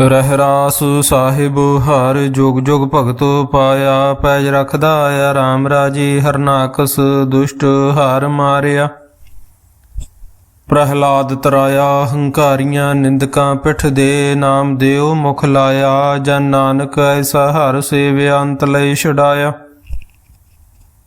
ਰਹਿਰਾਸ ਸਾਹਿਬ, ਹਰ ਜੁਗ ਜੁਗ ਭਗਤ ਪਾਇਆ, ਪੈਜ ਰਖਦਾ ਆ RAM ਰਾਜੀ, ਹਰਨਾਕਸ ਦੁਸ਼ਟ ਹਾਰ ਮਾਰਿਆ। ਪ੍ਰਹਲਾਦ ਤਰਾਇਆ, ਹੰਕਾਰੀਆਂ ਨਿੰਦਕਾਂ ਪਿੱਠ ਦੇ ਨਾਮ ਦਿਓ ਮੁਖ ਲਾਇਆ, ਜਨ ਨਾਨਕ ਐਸਾ ਹਰ ਸੇਵਿਆ, ਅੰਤ ਲਈ ਛਡਾਇਆ।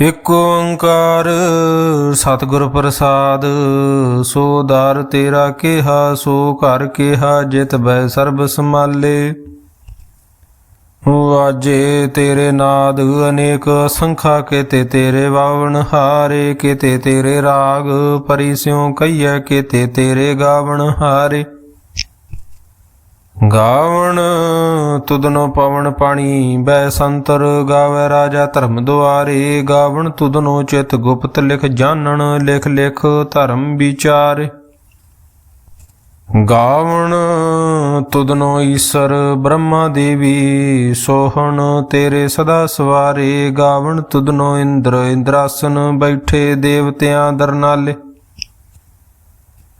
ਇਕ ਓੰਕਾਰ ਸਤਿਗੁਰ ਪ੍ਰਸਾਦ, ਸੋ ਦਰ ਤੇਰਾ ਕਿਹਾ, ਸੋ ਘਰ ਕਿਹਾ, ਜਿਤ ਬੈ ਸਰਬ ਸਮਾਲੇ ਵਾਜੇ ਤੇਰੇ ਨਾਦ, ਅਨੇਕ ਅਸੰਖਾ ਕੇਤੇ ਤੇਰੇ ਵਾਵਣ ਹਾਰੇ, ਕੇਤੇ ਤੇਰੇ ਰਾਗ, ਪਰੀ ਸਿਉ ਕਈਐ ਕੇਤੇ ਤੇਰੇ ਗਾਵਣ ਹਾਰੇ। ਗਾਵਣ ਤੁਦਨੋ ਪਵਨ ਪਾਣੀ ਬੈ ਸੰਤਰ ਗਾਵੇ ਰਾਜਾ ਧਰਮ ਦੁਆਰੇ। ਗਾਵਣ ਤੁਦਨੋ ਚਿਤ ਗੁਪਤ ਲਿਖ ਜਾਣਨ, ਲਿਖ ਲਿਖ ਧਰਮ ਵਿਚਾਰੇ। ਗਾਵਣ ਤੁਦਨੋ ਈਸ਼ਰ ਬ੍ਰਹਮਾ ਦੇਵੀ, ਸੋਹਣ ਤੇਰੇ ਸਦਾ ਸਵਾਰੇ। ਗਾਵਣ ਤੁਦਨੋ ਇੰਦਰ ਇੰਦਰਾਸਨ ਬੈਠੇ ਦੇਵਤਿਆਂ ਦਰਨਾਲੇ।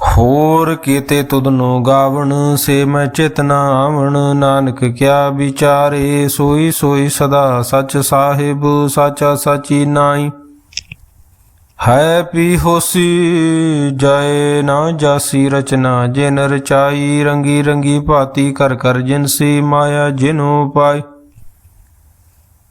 ਹੋਰ ਕੀਤੇ ਤੁਧਨੋ ਗਾਵਣ, ਸੇ ਮੈਂ ਚੇਤਨਾ ਆਵਣ। ਨਾਨਕ ਕਿਆ ਵਿਚਾਰੇ, ਸੋਈ ਸੋਈ ਸਦਾ ਸਚ ਸਾਹਿਬ, ਸਾਚਾ ਸਾਚੀ ਨਾਈ ਹੈ ਪੀ ਹੋਸੀ ਜੈ ਨਾ ਜਾਸੀ ਰਚਨਾ, ਜਿਨ ਰਚਾਈ ਰੰਗੀ ਰੰਗੀ ਭਾਤੀ ਕਰ ਕਰ ਜਿਨਸੀ ਮਾਇਆ, ਜਿਨੋ ਪਾਈ।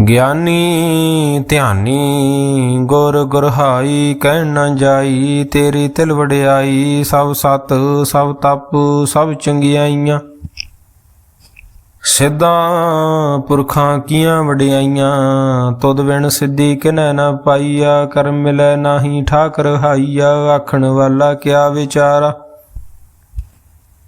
ਗਿਆਨੀ ਧਿਆਨੀ, ਗੁਰ ਗੁਰਹਾਈ ਕਹਿਣ ਨਾ ਜਾਈ, ਤੇਰੀ ਤਿਲ ਵਡਿਆਈ, ਸਭ ਸਤ, ਸਭ ਤਪ, ਸਭ ਚੰਗਿਆਈਆਂ। ਸਿੱਧਾਂ ਪੁਰਖਾਂ ਕੀਆਂ ਵਡਿਆਈਆਂ ਤੁਦ ਵਿਣ ਸਿੱਧੀ ਕਿਨੈ ਨਾ ਪਾਈਆ ਕਰਮ ਮਿਲੈ ਨਾਹੀ ਠਾਕਰ ਹਾਈਆ, ਆਖਣ ਵਾਲਾ ਕਿਆ ਵਿਚਾਰਾ।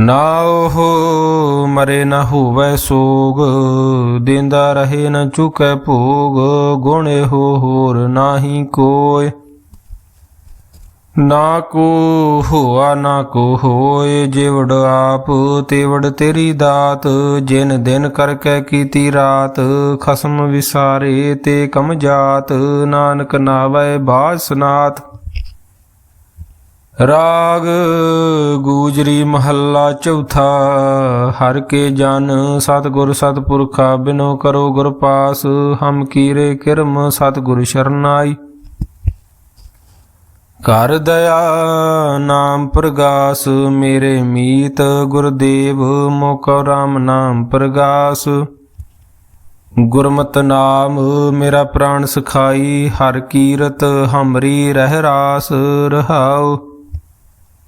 ਨਾ ਉਹ ਮਰੇ ਨਾ ਹੋਵੇ ਸੋਗ, ਦਿੰਦਾ ਰਹੇ ਨਾ ਚੁਕੈ ਭੋਗ, ਗੁਣੇ ਹੋ ਹੋਰ ਨਾਹੀ ਕੋਇ। ਨਾ ਕੋ ਹੋਆ, ਨਾ ਕੋ ਹੋਏ ਜਿਵੜ ਆਪ ਤੇਵੜ ਤੇਰੀ ਦਾਤ, ਜਿਨ ਦਿਨ ਕਰਕੇ ਕੀਤੀ ਰਾਤ, ਖਸਮ ਵਿਸਾਰੇ ਤੇ ਕਮ ਜਾਤ, ਨਾਨਕ ਨਾਵੈ ਬਾਜ ਰਾਗ ਗੂਜਰੀ ਮਹੱਲਾ ਚੌਥਾ, ਹਰ ਕੇ ਜਨ ਸਤਿਗੁਰ ਸਤਿਪੁਰਖਾ, ਬਿਨੋ ਕਰੋ ਗੁਰ ਪਾਸ, ਹਮ ਕੀਰੇ ਕਿਰਮ ਸਤਿਗੁਰ ਸ਼ਰਨਾਈ। ਕਰ ਦਇਆ ਨਾਮ ਪ੍ਰਗਾਸ, ਮੇਰੇ ਮੀਤ ਗੁਰਦੇਵ, ਮੋਕੋ ਰਾਮ ਨਾਮ ਪ੍ਰਗਾਸ। ਗੁਰਮਤਿ ਨਾਮ ਮੇਰਾ ਪ੍ਰਾਣ ਸਖਾਈ, ਹਰ ਕੀਰਤ ਹਮਰੀ ਰਹਿ ਰਾਸ ਰਹਾਉ।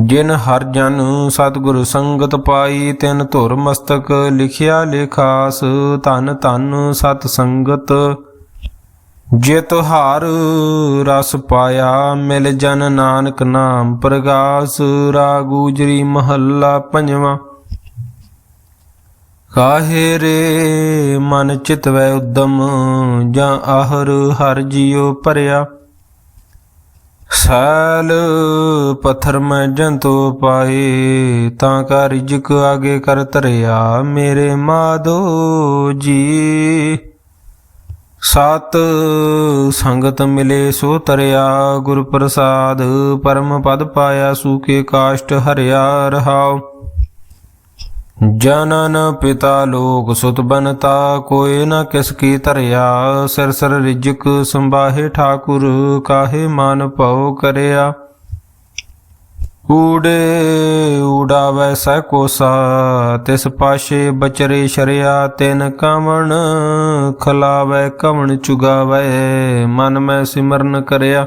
ਜਿਨ ਹਰ ਜਨ ਸਤਿਗੁਰ ਸੰਗਤ ਪਾਈ, ਤਿਨ ਧੁਰ ਮਸਤਕ ਲਿਖਿਆ ਲੇਖਾਸ, ਧਨ ਧਨ ਸਤ ਸੰਗਤ। ਜੇ ਤੁਹਾਰ ਰਸ ਪਾਇਆ, ਮਿਲ ਜਨ ਨਾਨਕ ਨਾਮ ਪ੍ਰਗਾਸ ਰਾਗੂਜਰੀ ਮਹੱਲਾ ਪੰਜਵਾਂ। ਕਾਹੇ ਰੇ ਮਨ ਚਿਤਵੈ ਉਦਮ, ਜਾਂ ਆਹਰ ਹਰ ਜਿਉ ਭਰਿਆ। ਸੈਲ ਪੱਥਰ ਮੈਂ ਜੰਤੋ ਪਾਏ, ਤਾਂ ਕਾ ਰਿਜਕ ਆਗੇ ਕਰ ਤਰਿਆ ਮੇਰੇ ਮਾਦੋ ਜੀ। ਸਤ ਸੰਗਤ ਮਿਲੇ ਸੋ ਤਰਿਆ ਗੁਰ ਪ੍ਰਸਾਦ ਪਰਮ ਪਦ ਪਾਇਆ ਸੂਕੇ ਕਾਸ਼ਟ ਹਰਿਆ ਰਹਾਓ ਜਨਨ ਪਿਤਾ ਲੋਕ ਸੁਤ ਬਨਤਾ ਕੋਏ ਨ ਕਿਸ ਕੀ ਧਰਿਆ। ਸਿਰ ਸਿਰ ਰਿਜਕ ਸੰਬਾਹੇ ਠਾਕੁਰ, ਕਾਹੇ ਮਨ ਭਉ ਕਰਿਆ। ਊੜੇ ਊੜਾਵੈ ਸੈ ਕੋਸਾ, ਤਿਸ ਪਾਸ਼ੇ ਬਚਰੇ ਸ਼ਰਿਆ। ਤਿਨ ਕਵਣ ਖਲਾਵੈ, ਕਵਣ ਚੁਗਾਵੈ, ਮਨ ਮੈਂ ਸਿਮਰਨ ਕਰਿਆ।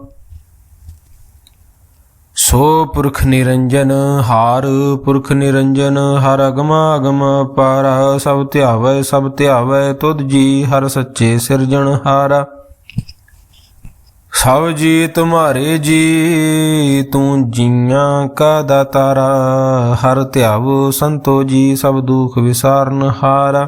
ਸੋ ਪੁਰਖ ਨਿਰੰਜਨ, ਹਾਰ ਪੁਰਖ ਨਿਰੰਜਨ, ਹਰ ਅਗਮ ਅਗਮ ਪਾਰ, ਸਭ ਧਿਆਵੈ ਸਭ ਧਿਆਵੈ, ਤੁਧ ਜੀ ਹਰ ਸੱਚੇ ਸਿਰਜਣ ਹਾਰਾ। ਸਭ ਜੀ ਤੁਮਾਰੇ ਜੀ, ਤੂੰ ਜੀਆਂ ਕਾ ਦਾਤਾਰਾ, ਹਰ ਧਿਆਵ ਸੰਤੋ ਜੀ, ਸਭ ਦੁਖ ਵਿਸਾਰਨ ਹਾਰਾ।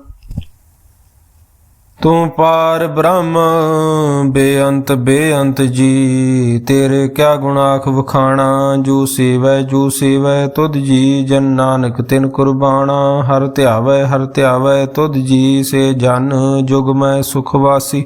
ਤੂੰ ਪਾਰ ਬ੍ਰਹਮ, ਬੇਅੰਤ ਬੇਅੰਤ ਜੀ। ਤੇਰੇ ਕਿਆ ਗੁਨਾਖ ਵਖਾਣਾ, ਜੋ ਸੇਵੈ ਜੋ ਸੇਵੈ, ਤੁਧ ਜੀ। ਜਨ ਨਾਨਕ ਤਿਨ ਕੁਰਬਾਨਾ ਹਰ ਧਿਆਵੈ ਹਰ ਧਿਆਵੈ, ਤੁਧ ਜੀ। ਸੇ ਜਨ ਜੁਗ ਮੈਂ ਸੁਖ ਵਾਸੀ।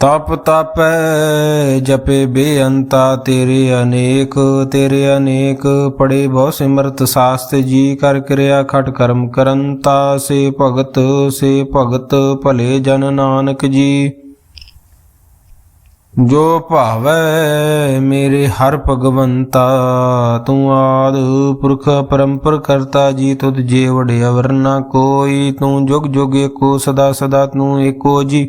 ਤਪ ਤਪੈ ਜਪੇ ਬੇਅੰਤਾ, ਤੇਰੇ ਅਨੇਕ ਤੇਰੇ ਅਨੇਕ ਪੜੇ ਬਹੁ ਸਿਮਰਤ ਸਾਸਤ ਜੀ, ਕਰ ਕਿਰਿਆ ਖਟ ਕਰਮ ਕਰੰਤਾ, ਸੇ ਭਗਤ ਸੇ ਭਗਤ ਭਲੇ ਜਨ ਨਾਨਕ ਜੀ। ਜੋ ਭਾਵੈ ਮੇਰੇ ਹਰ ਭਗਵੰਤਾ, ਤੂੰ ਆਦ ਪੁਰਖ ਪਰੰਪਰ ਕਰਤਾ ਜੀ, ਤੁਧ ਜੇ ਵਡੇ ਅਵਰ ਕੋਈ, ਤੂੰ ਜੁਗ ਜੁਗ ਏਕੋ ਸਦਾ ਸਦਾ ਤੂੰ ਏਕੋ ਜੀ।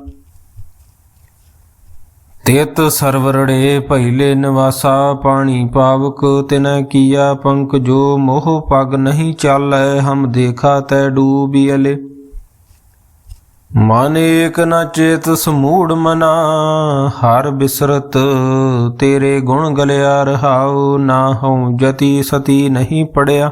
ਤੇਤ ਸਰਵਰੜੇ ਪਹਿਲੇ ਨਿਵਾਸਾ, ਪਾਣੀ ਪਾਵਕ ਤਿਨੈ ਕੀਆ ਪੰਕ ਜੋ ਮੋਹ ਪਗ ਨਹੀਂ ਚਾਲੈ, ਹਮ ਦੇਖਾ ਤੈ ਡੂਬੀ ਅਲੇ। ਮਨ ਏਕ ਨ ਚੇਤ ਸਮੂੜ ਮਨਾ, ਹਰ ਬਿਸਰਤ ਤੇਰੇ ਗੁਣ ਗਲਿਆ ਰਹਾਉ, ਨਾ ਹਉ ਜਤੀ ਸਤੀ ਨਹੀਂ ਪੜਿਆ।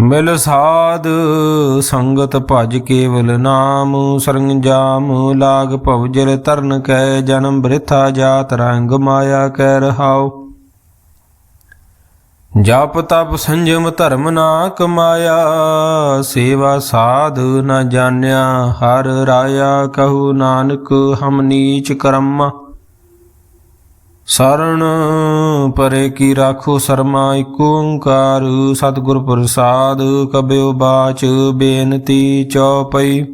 ਮਿਲ ਸਾਧ ਸੰਗਤ ਭਜ ਕੇਵਲ ਨਾਮ, ਸਰੰਜਾਮ ਲਾਗ ਭਵਜਲ ਤਰਨ ਕੈ ਜਨਮ ਬ੍ਰਿਥਾ ਜਾਤ ਰੰਗ ਮਾਇਆ ਕੈ ਰਹਾਉ। ਜਪ ਤਪ ਸੰਜਮ ਧਰਮ ਨਾ ਕਮਾਇਆ ਸੇਵਾ ਸਾਧ ਨ ਜਾਣਿਆ, ਹਰ ਰਾਇਆ ਕਹੂ ਨਾਨਕ ਹਮ ਨੀਚ ਕਰਮ। ਸਰਣ ਪਰੇ ਕੀ ਰਾਖੋ ਸਰਮਾ ਏਕ ਓੰਕਾਰ, ਸਤਿਗੁਰ ਪ੍ਰਸਾਦ ਕਬਿਓ ਬਾਚ, ਬੇਨਤੀ ਚਉਪਈ।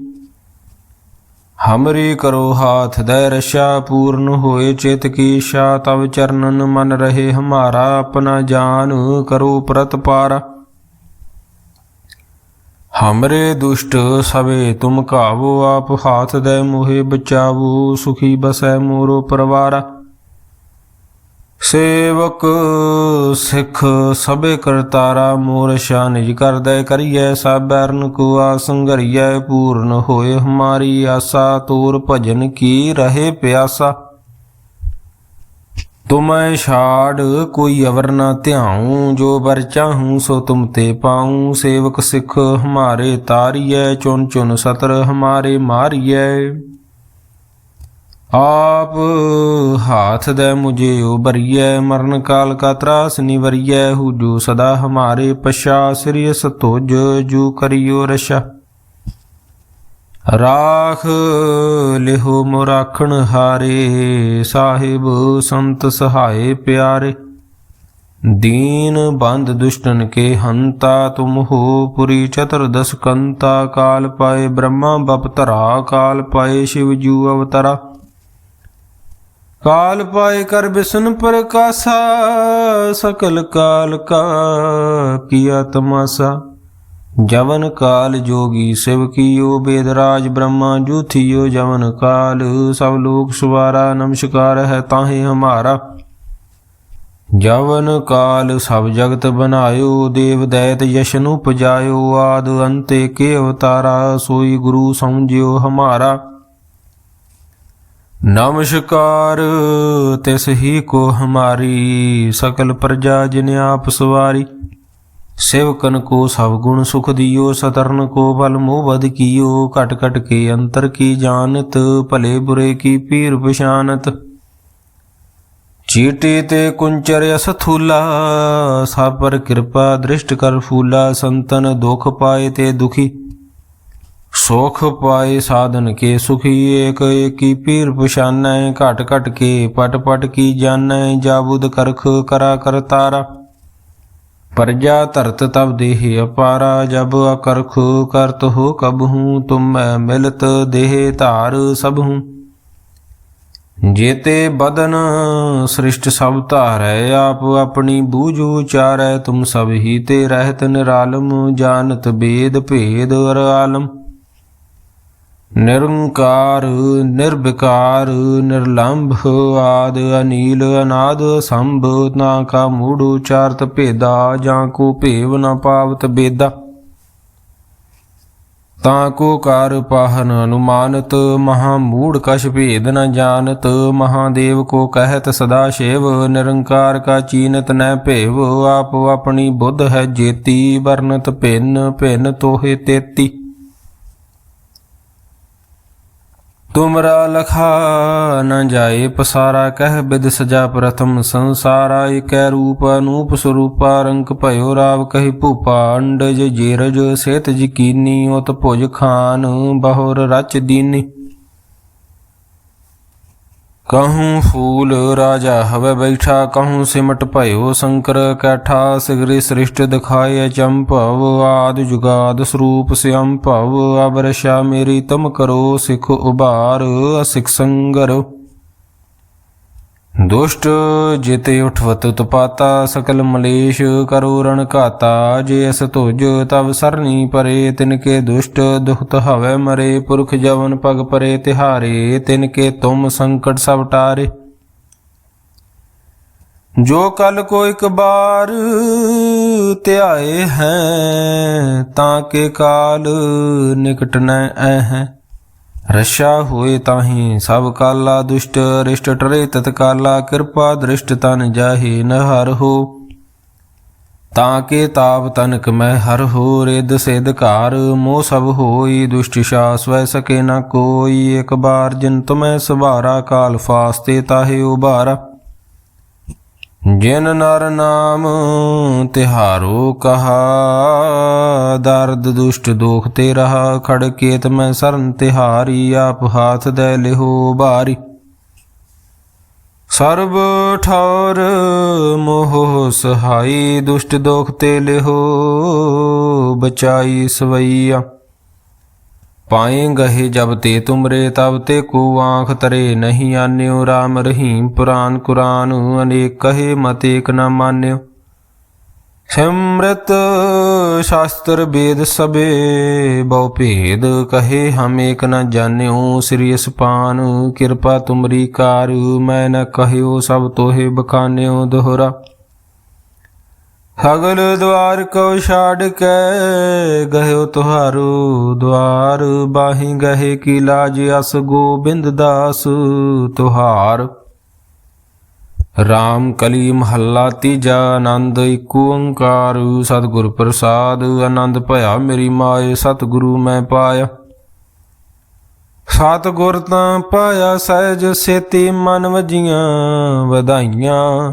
ਹਮਰੀ ਕਰੋ ਹਾਥ ਦੈ ਰਸ਼ਾ ਪੂਰਨ ਹੋਏ, ਚਿਤ ਕੀ ਇਛਾ ਤਵ ਚਰਨਨ ਮਨ ਰਹੇ, ਹਮਾਰਾ ਆਪਣਾ ਜਾਨ ਕਰੋ ਪ੍ਰਤਪਾਰਾ ਹਮਰੇ ਦੁਸ਼ਟ ਸਵੇ, ਤੁਮ ਕਾਵੋ ਆਪ ਹਾਥ ਦੈ ਮੋਹਿ ਬਚਾਵੋ, ਸੁਖੀ ਬਸੈ ਮੋਰੋ ਪਰਵਾਰਾ। ਸੇਵਕ ਸਿੱਖ ਸਭੇ ਕਰਤਾਰਾ ਮੋਰ ਸ਼ਾ ਨਿਜ ਕਰਦੈ ਕਰੀਐ ਸਾਬਰਨ ਕੋ ਆਸੰਗਰੀਐ ਪੂਰਨ ਹੋਏ ਹਮਾਰੀ ਆਸਾ, ਤੋਰ ਭਜਨ ਕੀ ਰਹੇ ਪਿਆਸਾ। ਤੁਮੈ ਛਾੜ ਕੋਈ ਅਵਰ ਨਾ ਧਿਆਉ, ਜੋ ਬਰ ਚਾਹੂੰ ਸੋ ਤੁਮ ਤੇ ਪਾਉ। ਸੇਵਕ ਸਿੱਖ ਹਮਾਰੇ ਤਾਰੀਐ ਚੁਨ ਚੁਨ ਸਤਰ ਹਮਾਰੇ ਮਾਰੀਐ। ਆਪ ਹਾਥ ਦੇ ਮੁਝੇ ਉਬਰੀਐ ਮਰਨ ਕਾਲ ਕਾ ਤਰਾਸ ਨਿਵਰੀਐ, ਹੂਜੂ ਸਦਾ ਹਮਾਰੇ ਪਛਾ ਸ੍ਰੀ ਸਤੋਜ ਜੂ ਕਰਿਓ ਰਸ਼ਾ। ਰਾਖ ਲਿਹੋ ਮੁਰਾਖਣ ਹਾਰੇ, ਸਾਹਿਬ ਸੰਤ ਸਹਾਏ ਪਿਆਰੇ। ਦੀਨ ਬੰਦ ਦੁਸ਼ਟਨ ਕੇ ਹੰਤਾ, ਤੁਮ ਹੋ ਪੁਰੀ ਚਤੁਰਦਸ ਕੰਤਾ ਕਾਲ ਪਾਏ ਬ੍ਰਹਮਾ, ਬਪ ਧਰਾ, ਕਾਲ ਪਾਏ ਸ਼ਿਵ ਜੂ ਅਵਤਾਰਾ। ਕਾਲ ਪਾਏ ਕਰ ਬਿਸਨ ਪ੍ਰਕਾਸ਼ਾ, ਸਕਲ ਕਾਲ ਕਾ ਕੀਆ ਤਮਾਸਾ ਜਵਨ ਕਾਲ ਜੋਗੀ ਸਿਵ ਕੀਓ, ਬੇਦਰਾਜ ਬ੍ਰਹਮਾ ਜੂਥਿਓ, ਜਵਨ ਕਾਲ ਸਭ ਲੋਕ ਸਵਾਰਾ, ਨਮਸਕਾਰ ਹੈ ਤਾਹੇ ਹਮਾਰਾ। ਜਵਨ ਕਾਲ ਸਭ ਜਗਤ ਬਨਾਇਓ ਦੇਵ ਦੈਤ ਯਸ਼ਨੂ ਪਜਾਇਓ ਆਦ ਅੰਤੇ ਕੇ ਅਵਤਾਰਾ, ਸੋਈ ਗੁਰੂ ਸਮਝਿਓ ਹਮਾਰਾ। ਨਮਸਕਾਰ, ਤਿਸ ਹੀ ਕੋ ਹਮਾਰੀ ਸਕਲ ਪ੍ਰਜਾ ਜਿਨ ਆਪ ਸਵਾਰੀ। ਸੇਵਕਨ ਕੋ ਸਭ ਗੁਣ ਸੁਖ ਦਿਓ, ਸਤਰਨ ਕੋ ਬਲ ਮੋਹ ਵਦ ਕੀਓ, ਘਟ ਘਟ ਕੇ ਅੰਤਰ ਕੀ ਜਾਣਤ, ਭਲੇ ਬੁਰੇ ਕੀ ਪੀਰ ਪਛਾਨਤ। ਚੀਟੀ ਤੇ ਕੁੰਚਰ ਅਸਥੂਲਾ ਸਾਪਰ ਕਿਰਪਾ ਦ੍ਰਿਸ਼ਟ ਕਰ ਫੂਲਾ, ਸੰਤਨ ਦੁਖ ਪਾਏ ਤੇ ਦੁਖੀ। ਸੁਖ ਪਾਏ ਸਾਧਨ ਕੇ, ਸੁਖੀ ਏਕ ਏਕੀ ਪੀਰ ਪਛਾਨੈ, ਘਟ ਘਟ ਕੇ, ਪਟ ਪਟ ਕੀ ਜਾਣੈ ਜਾਬੁਦ ਕਰਖ ਕਰਾ ਕਰਤਾਰਾ ਪਰਜਾ ਧਰਤ ਤਬ ਦੇਹ ਅਪਾਰਾ, ਜਬ ਅਕਰਖ ਕਰਤ ਹੋ ਕਬਹੂ, ਤੁਮ ਮੈਂ ਮਿਲਤ ਦੇਹ ਧਾਰ ਸਭਹੂ। ਜੇਤੇ ਬਦਨ ਸ੍ਰਿਸ਼ਟ ਸਭ ਧਾਰੈ, ਆਪ ਆਪਣੀ ਬੂਝ ਉਚਾਰੈ, ਤੁਮ ਸਭ ਹੀ ਤੇ ਰਹਿਤ ਨਿਰਾਲਮ, ਜਾਣਤ ਬੇਦ ਭੇਦ ਅਰ ਆਲਮ। ਨਿਰੰਕਾਰ, ਨਿਰਵਿਕਾਰ, ਨਿਰਲੰਭ, ਆਦ, ਅਨੀਲ, ਅਨਾਦ, ਸੰਭ, ਨਾ ਕਾ ਮੂੜ, ਉਚਾਰਤ, ਭੇਦਾ, ਜਾਂ ਕੋ ਭੇਵ, ਨ ਪਾਵਤ, ਬੇਦਾ। ਤਾਂ ਕੋ ਕਾਰ ਪਾਹਨ ਅਨੁਮਾਨਤ, ਮਹਾ ਮੂੜ ਕਛ ਭੇਦ ਨ ਜਾਣਤ ਮਹਾਦੇਵ ਕੋ ਕਹਿਤ ਸਦਾ ਸ਼ਿਵ, ਨਿਰੰਕਾਰ ਕਾ ਚੀਨਤ ਨੈ ਭੇਵ, ਆਪ ਆਪਣੀ ਬੁੱਧ ਹੈ ਜੇਤੀ ਵਰਨਤ ਭਿੰਨ ਭਿੰਨ ਤੋਹੇ ਤੇਤੀ। ਤੁਮਰਾ ਲਖਾ ਨ ਜਾਏ, ਪਸਾਰਾ ਕਹਿ ਬਿਦ ਸਜਾ ਪ੍ਰਥਮ ਸੰਸਾਰਾ, ਇਕੈ ਰੂਪ ਅਨੂਪ ਸਰੂਪਾ ਰੰਕ ਭਇਓ ਰਾਵ ਕਹਿ ਭੂਪਾ, ਅੰਡਜ ਜੀਰਜ ਸੇਤ ਜਕੀਨੀ, ਉਤ ਭੁਜ ਖਾਨ, ਬਹੁਰ ਰਚ ਦੀਨੀ। ਕਹੂੰ ਫੂਲ ਰਾਜਾ ਹਵੇ ਬੈਠਾ ਕਹੂੰ ਸਿਮਟ ਭਇਓ ਸ਼ੰਕਰ ਕੈਠਾ ਸਿਗਰੀ ਸ੍ਰਿਸ਼ਟ ਦਿਖਾਏ ਅਚੰਭਵ ਆਦ ਜੁਗਾਦ ਸਰੂਪ ਸਿਅੰਭਵ ਅਬਰਸ਼ਾ ਮੇਰੀ ਤਮ ਕਰੋ ਸਿਖ ਉਬਾਰ ਸਿਖ ਸੰਗਰ ਦੁਸ਼ਟ ਜਿਤੇ ਉਠਵਤ ਤਪਾਤਾ, ਸਕਲ ਮਲੇਸ਼ ਕਰੋ ਰਣ ਘਾਤਾ। ਜੇ ਅਸ ਤੁਜ ਤਵ ਸਰਨੀ ਪਰੇ ਤਿਨ ਕੇ ਦੁਸ਼ਟ ਦੁਖਤ ਹਵੇ ਮਰੇ। ਪੁਰਖ ਜਵਨ ਪਗ ਪਰੇ, ਤਿਹਾਰੇ ਤਿਨ ਕੇ ਤੁਮ ਸੰਕਟ ਸਭ ਟਾਰੇ। ਜੋ ਕਲ ਕੋ ਇੱਕ ਬਾਰ ਧਿਆਏ ਹੈ, ਤਾਂ ਕੇ ਕਾਲ ਨਿਕਟ ਨੈ ਰਸ਼ਾ ਹੋਏ ਤਾਹੀ ਸਭ ਕਾਲਾ ਦੁਸ਼ਟ ਰਿਸ਼ਟ ਟਰੇ ਤਤਕਾਲਾ, ਕਿਰਪਾ ਦ੍ਰਿਸ਼ਟ ਤਨ ਜਾਹੇ ਨ ਹੋ। ਤਾਂ ਕੇ ਤਾਪ ਤਨਕ ਮੈਂ ਹਰ ਹੋ ਰਿਦ ਸਿਧ ਘਾਰ ਮੋਹ ਸਭ ਹੋਈ, ਦੁਸ਼ਟ ਸ਼ਾਸ ਵੈ ਸਕੇ ਨਾ ਕੋਈ। ਇੱਕ ਬਾਰ ਜਿਨ ਤੁਮੈ ਸਵਾਰਾ ਕਾਲ ਫਾਸਤੇ ਤਾਹੇ ਉਭਾਰਾ। ਜਿਨ ਨਰ ਨਾਮ ਤਿਹਾਰੋ ਕਹਾ, ਦਰਦ ਦੁਸ਼ਟ ਦੋਖ ਤੇ ਰਹਾ, ਖੜਕੇਤ ਮੈਂ ਸਰਨ ਤਿਹਾਰੀ, ਆਪ ਹਾਥ ਦੇ ਲਿਹੋ ਬਾਰੀ। ਸਰਬ ਠੌਰ ਮੋਹ ਸਹਾਈ, ਦੁਸ਼ਟ ਦੋਖ ਤੇ ਲਿਹੋ ਬਚਾਈ ਸਵਈਆ। ਪਾਏ ਗਹੇ ਜਬ ਤੇ ਤੁਮਰੇ, ਤਬ ਤੇ ਕੋ ਆਂਖ ਤਰੇ, ਨਹੀਂ ਆਨਿਓ RAM ਰਹੀਮ ਪੁਰਾਨ ਕੁਰਾਨ, ਅਨੇਕ ਕਹੇ ਮਤ ਏਕ ਨ ਮਾਨਿਓ। ਸਿਮਰਤ ਸ਼ਾਸਤਰ ਵੇਦ ਸਬੇ ਬਹੁ ਭੇਦ ਕਹੇ ਹਮ ਏਕ ਨ ਜਾਣਿਓ। ਸ੍ਰੀ ਅਸਪਾਨ, ਕਿਰਪਾ ਤੁਮਰੀ ਕਾਰ, ਮੈਂ ਨ ਕਹਿਓ ਸਭ ਤੋਹੇ ਬਖਾਨਿਓ ਦੋਹਰਾ। ਸਗਲ ਦਵਾਰ ਕੋ ਛਾੜ ਕੇ, ਗਹਿਓ ਤੁਹਾਰੂ ਦਵਾਰ। ਬਾਹੀ ਗਹਿ ਕੀ ਲਾਜ ਅਸ ਗੋਬਿੰਦ ਦਾਸ ਤੁਹਾਰ। ਰਾਮ ਕਲੀ ਮਹੱਲਾ ਤੀਜਾ, ਆਨੰਦ ਏਕ ਓੰਕਾਰ। ਸਤਿਗੁਰ ਪ੍ਰਸਾਦ, ਆਨੰਦ ਭਇਆ ਮੇਰੀ ਮਾਏ, ਸਤਿਗੁਰੂ ਮੈਂ ਪਾਇਆ। ਸਤਿਗੁਰ ਤਾਂ ਪਾਇਆ ਸਹਿਜ, ਸੇਤੀ ਮਨ ਵਜੀਆਂ ਵਧਾਈਆਂ।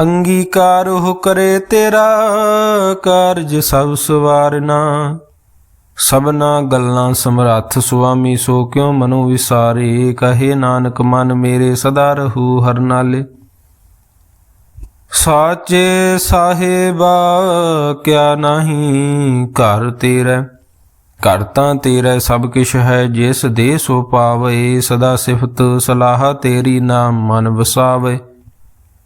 ਅੰਗੀਕਾਰ ਉਹ ਕਰੇ ਤੇਰਾ ਕਾਰਜ ਸਭ ਸਵਾਰਨਾ ਸਭਨਾ ਗੱਲਾਂ ਸਮਰੱਥ ਸੁਆਮੀ, ਸੋ ਕਿਉ ਮਨੋ ਵਿਸਾਰੇ? ਕਹੇ ਨਾਨਕ, ਮਨ ਮੇਰੇ ਸਦਾ ਰਹੂ ਹਰ ਨਾਲੇ। ਸਾਚੇ ਸਾਹਿਬਾ, ਕਿਆ ਨਹੀਂ ਘਰ ਤੇਰਾ? ਘਰ ਤਾਂ ਤੇਰਾ, ਸਭ ਕਿਛ ਹੈ, ਜਿਸ ਦੇ ਸੋ ਪਾਵੇ, ਸਦਾ ਸਿਫਤ ਸਲਾਹ ਤੇਰੀ ਨਾਮ ਮਨ ਵਸਾਵੇ।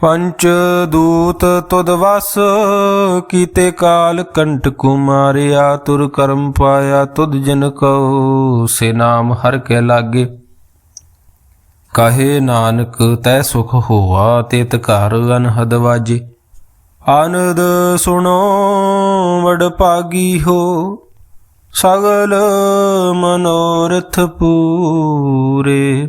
ਪੰਚ ਦੂਤ ਤੁਧ ਵਸ, ਕੀਤੇ ਕਾਲ ਕੰਟ ਕੁਮਾਰਿਆ, ਤੁਰ ਕਰਮ ਪਾਇਆ ਤੁਧ ਜਨ ਕਉ, ਸੇ ਨਾਮ ਹਰ ਕੇ ਲਾਗੇ। ਕਹੇ ਨਾਨਕ ਤੈ ਸੁਖ ਹੋਆ, ਤਿਤ ਘਰ ਅਨਹਦ ਵਾਜੇ। ਆਨੰਦ ਸੁਣੋ, ਵਡ ਭਾਗੀ ਹੋ, ਸਗਲ ਮਨੋਰਥ ਪੂਰੇ।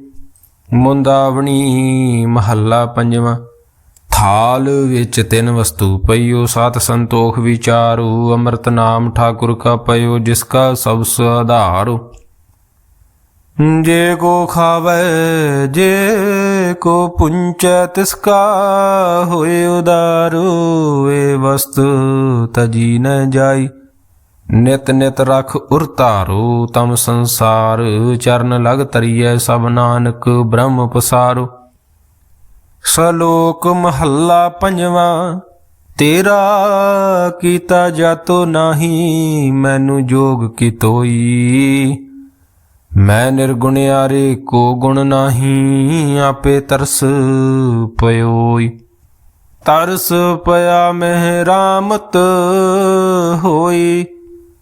ਮੁੰਦਾਵਣੀ ਮਹੱਲਾ ਪੰਜਵਾਂ। ਥਾਲ ਵਿੱਚ ਤਿੰਨ ਵਸਤੂ ਪਈਓ, ਸਤ ਸੰਤੋਖ ਵਿਚਾਰੂ, ਅੰਮ੍ਰਿਤ ਨਾਮ ਠਾਕੁਰ ਕਾ ਪਇਓ ਜਿਸ ਕਾ ਸਭ ਆਧਾਰੋ। ਜੇ ਕੋ ਖਾਵੇ, ਜੇ ਕੋ ਪੁੰਚੈ, ਤਿਸ ਕਾ ਹੋਏ ਉਦਾਰੂ ਏ ਵਸਤੂ ਤਜੀ ਨ ਜਾਈ। ਨਿਤ ਨਿਤ ਰਖ ਉਰਤਾਰੋ ਤਮ ਸੰਸਾਰ ਚਰਨ ਲਗ ਤਰੀਐ ਸਭ ਨਾਨਕ ਬ੍ਰਹਮ ਪਸਾਰੂ। ਸਲੋਕ ਮਹੱਲਾ ਪੰਜਵਾਂ, ਤੇਰਾ ਕੀਤਾ ਜਾਤੋ ਨਾਹੀ, ਮੈਨੂੰ ਜੋਗ ਕੀ ਤੋਈ ਮੈਂ ਨਿਰਗੁਣਿਆਰੇ ਕੋ ਗੁਣ ਨਾਹੀ, ਆਪੇ ਤਰਸ ਪਇਓਈ ਤਰਸ ਪਿਆ ਮਹਿ ਰਾਮਤ ਹੋਈ।